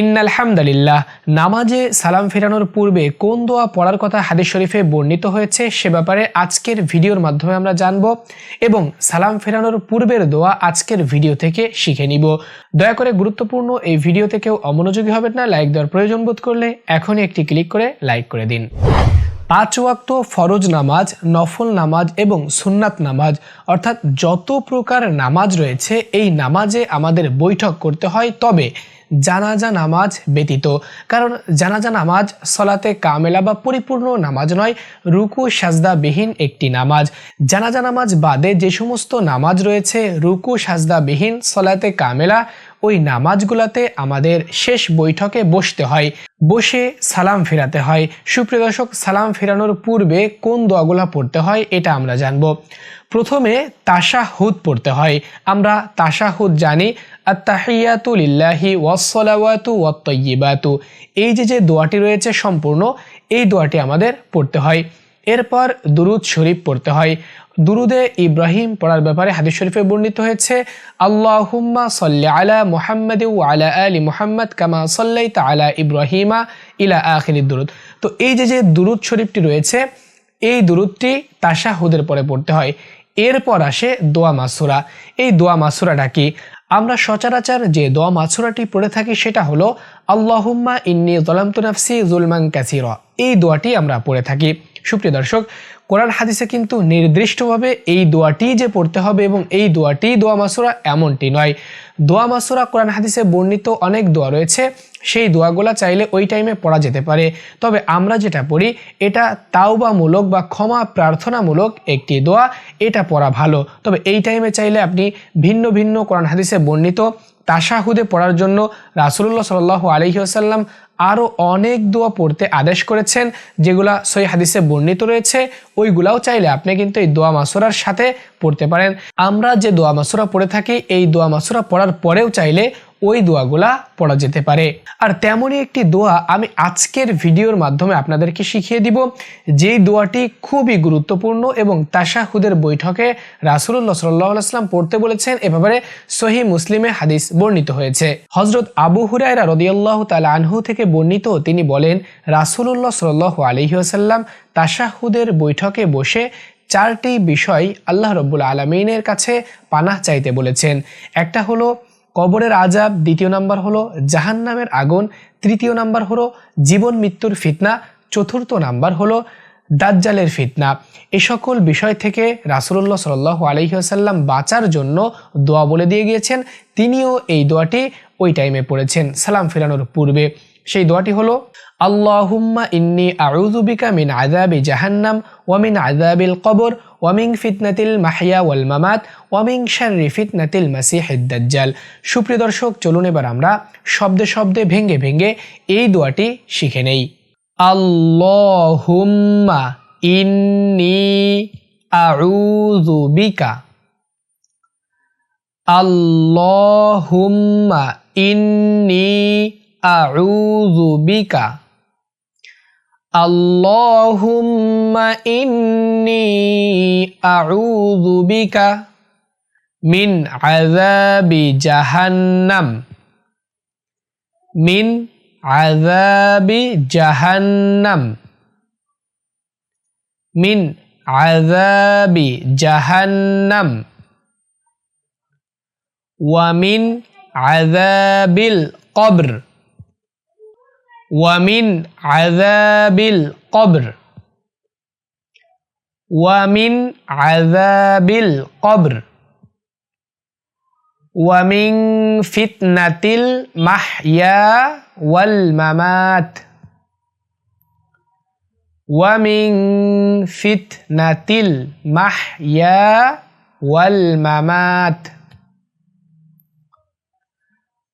ইন্নালহামদুলিল্লাহ, নামাজে সালাম ফেরানোর পূর্বে কোন দোয়া পড়ার কথা হাদিস শরীফে বর্ণিত হয়েছে সে ব্যাপারে আজকের ভিডিওর মাধ্যমে আমরা জানব এবং সালাম ফেরানোর পূর্বের দোয়া আজকের ভিডিও থেকে শিখে নিব। দয়া করে গুরুত্বপূর্ণ এই ভিডিওতে কেউ অমনোযোগী হবেন না, লাইক দেওয়ার প্রয়োজন বোধ করলে এখনই একটি ক্লিক করে লাইক করে দিন। পাঁচ ওয়াক্ত ফরজ নামাজ, নফল নামাজ এবং সুন্নাত নামাজ, অর্থাৎ যত প্রকার নামাজ রয়েছে, এই নামাজে আমাদের বৈঠক করতে হয়। তবে জানাজা নামাজ ব্যতীত। কারণ জানাজা নামাজ সলাতে কামেলা বা পরিপূর্ণ নামাজ নয়, রুকু সাজদাবিহীন একটি নামাজ। জানাজা নামাজ বাদে যে সমস্ত নামাজ রয়েছে, রুকু সাজদাবিহীন সলাতে কামেলা, ওই নামাজগুলাতে আমাদের শেষ বৈঠকে বসতে হয়। বসে সালাম ফেরাতে হয়। সুপ্রিয় দর্শক, সালাম ফেরানোর পূর্বে কোন দোয়াগুলা পড়তে হয় এটা আমরা জানব। প্রথমে তাশাহুদ পড়তে হয়। আমরা তাশাহুদ জানি আত্তাহিয়াতু লিল্লাহি ওয়াসসালাওয়াতু ওয়াত্তাইয়িবাতু এই যে যে দোয়াটি রয়েছে সম্পূর্ণ, এই দোয়াটি আমাদের পড়তে হয়। এরপর দুরুদ শরীফ পড়তে হয়। দুরুদে ইব্রাহিম পড়ার ব্যাপারে হাদিস শরীফে বর্ণিত হয়েছে, আল্লাহুম্মা সাল্লি আলা মুহাম্মদ ও আলা আলি মুহাম্মদ কামা সাল্লাইতা আলা ইব্রাহিমা ইলা আখির দুরুদ। তো এই যে যে দুরুদ শরীফটি রয়েছে, এই দুরুদটি তাশাহুদের পরে পড়তে হয়। এরপর আসে দোয়া মাসুরা। এই দোয়া মাসুরাটা কি? আমরা সচরাচর যে দোয়া মাছুরাটি পড়ে থাকি সেটা হলো, আল্লাহুম্মা ইন্নি জলামতু নাফসি জুলমান ক্যাসির এই দোয়াটি আমরা পড়ে থাকি। সুপ্রিয় দর্শক কোরআন হাদিসে কিন্তু নির্দিষ্টভাবে এই দোয়াটি যে পড়তে হবে এবং এই দোয়াটি দোয়া মাসুরা এমনটি নয়। দোয়া মাসুরা কোরআন হাদিসে বর্ণিত অনেক দোয়া রয়েছে, সেই দোয়াগুলা চাইলে ওই টাইমে পড়া যেতে পারে। তবে আমরা যেটা পড়ি, এটা তাওবামূলক বা ক্ষমা প্রার্থনামূলক একটি দোয়া, এটা পড়া ভালো। তবে এই টাইমে চাইলে আপনি ভিন্ন ভিন্ন কোরআন হাদিসে বর্ণিত তাশাহুদে পড়ার জন্য রাসুল্লাহ সাল আলহিহাসাল্লাম আরও অনেক দোয়া পড়তে আদেশ করেছেন, যেগুলা সই হাদিসে বর্ণিত রয়েছে। ওইগুলাও চাইলে আপনি কিন্তু এই দোয়া মাসুরার সাথে পড়তে পারেন। আমরা যে দোয়া মাসুরা পড়ে থাকি, এই দোয়া মাসুরা পড়ার পরেও চাইলে ওই দোয়াগুলা পড়া যেতে পারে। আর তেমনই একটি দোয়া আমি আজকের ভিডিওর মাধ্যমে আপনাদেরকে শিখিয়ে দিব, যেই দোয়াটি খুবই গুরুত্বপূর্ণ এবং তাশাহুদের বৈঠকে রাসুল্লাহ সাল্লাম পড়তে বলেছেন, এ ব্যাপারে সহি মুসলিমে হাদিস বর্ণিত হয়েছে। হজরত আবু হুরায়রা রদিয়াল্লাহ তাল আনহু থেকে বর্ণিত, তিনি বলেন রাসুল্লাহ সাল্লাহ আলহিহাসাল্লাম তাশাহুদের বৈঠকে বসে চারটি বিষয় আল্লাহ রব্বুল আলমিনের কাছে পানাহ চাইতে বলেছেন। একটা হলো কবরের আজাব দ্বিতীয় নাম্বার হলো জাহান নামের আগুন, তৃতীয় নাম্বার হলো জীবন মৃত্যুর ফিতনা, চতুর্থ নাম্বার হলো দাজ্জালের ফিতনা। এ সকল বিষয় থেকে রাসুল্লাহ সাল আলহিহাসাল্লাম বাঁচার জন্য দোয়া বলে দিয়ে গিয়েছেন। তিনিও এই দোয়াটি ওই টাইমে পড়েছেন, সালাম ফেরানোর পূর্বে। সেই দোয়াটি হলো, আল্লাহুম্মা ইন্নি আউযুবিকা মিন আযাবি জাহান্নাম ওয়া মিন আযাবিল কবর ওয়া মিন ফিতনাতিল মাহইয়া ওয়াল মামাত, ওয়া মিন শাররি ফিতনাতিল মাসিহিদ দাজ্জাল। সুপ্রিয় দর্শক, চলুন এবার আমরা শব্দে শব্দে, ভেঙ্গে ভেঙ্গে এই দোয়াটি শিখে নেই। আল্লাহুম্মা ইন্নি আউযু বিকা। আল্লাহুম্মা ইন্নি আউযু বিকা। আল্লাহুম্মা ইন্নি আউযু বিকা মিন আযাবি জাহান্নাম মিন আযাবি জাহান্নাম মিন আযাবি জাহান্নাম ওয়ামিন আযাবিল কবর ওয়ামিন আযাবিল কবর ওয়ামিন আযাবিল কবর ওয়ামিন ফিতনাতিল মাহইয়া ওয়াল মামাত ওয়ামিন ফিতনাতিল মাহইয়া ওয়াল মামাত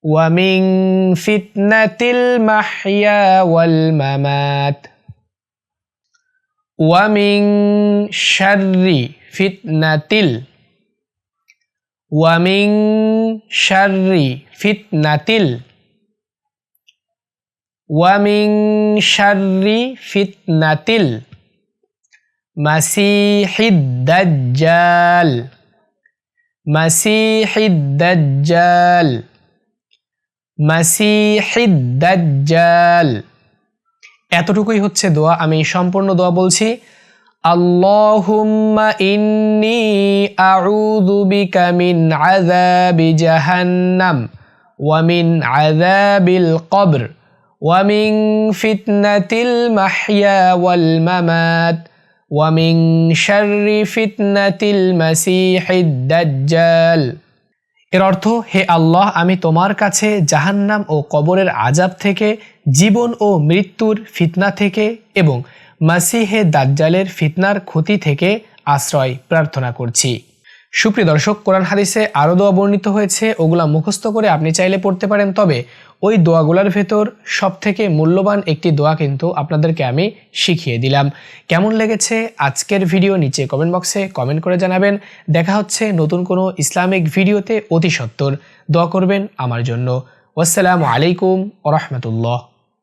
ومن فتنة المحيا والممات. ومن شر فتنة ومن شر فتنة ومن شر فتنة مسيح الدجال. مسيح الدجال. দাজ্জাল। এতটুকুই হচ্ছে দোয়া, আমি সম্পূর্ণ দোয়া বলছি। আল্লাহুম্মা ইন্নি আউযু বিকা মিন আযাবি জাহান্নাম ওয়া মিন আযাবিল কবর ওয়া মিন ফিতনাতিল মাহইয়া ওয়াল মামাত ওয়া মিন শাররি ফিতনাতিল মাসিহিদ দাজ্জাল। এর অর্থ, হে আল্লাহ, আমি তোমার কাছে জাহান্নাম ও কবরের আজাব থেকে, জীবন ও মৃত্যুর ফিতনা থেকে এবং মাসিহে দাজ্জালের ফিতনার ক্ষতি থেকে আশ্রয় প্রার্থনা করছি। সুপ্রিয় দর্শক, কোরআন হাদিসে আরও দোয়া বর্ণিত হয়েছে। ওগুলা মুখস্থ করে আপনি চাইলে পড়তে পারেন, তবে ওই দোয়াগুলার ভেতর সব থেকে মূল্যবান একটি দোয়া কিন্তু আপনাদেরকে আমি শিখিয়ে দিলাম। কেমন লেগেছে আজকের ভিডিও নিচে কমেন্ট বক্সে কমেন্ট করে জানাবেন। দেখা হচ্ছে নতুন কোনো ইসলামিক ভিডিওতে অতি সত্বর দোয়া করবেন আমার জন্য। আসসালামু আলাইকুম ওরহমতুল্লাহ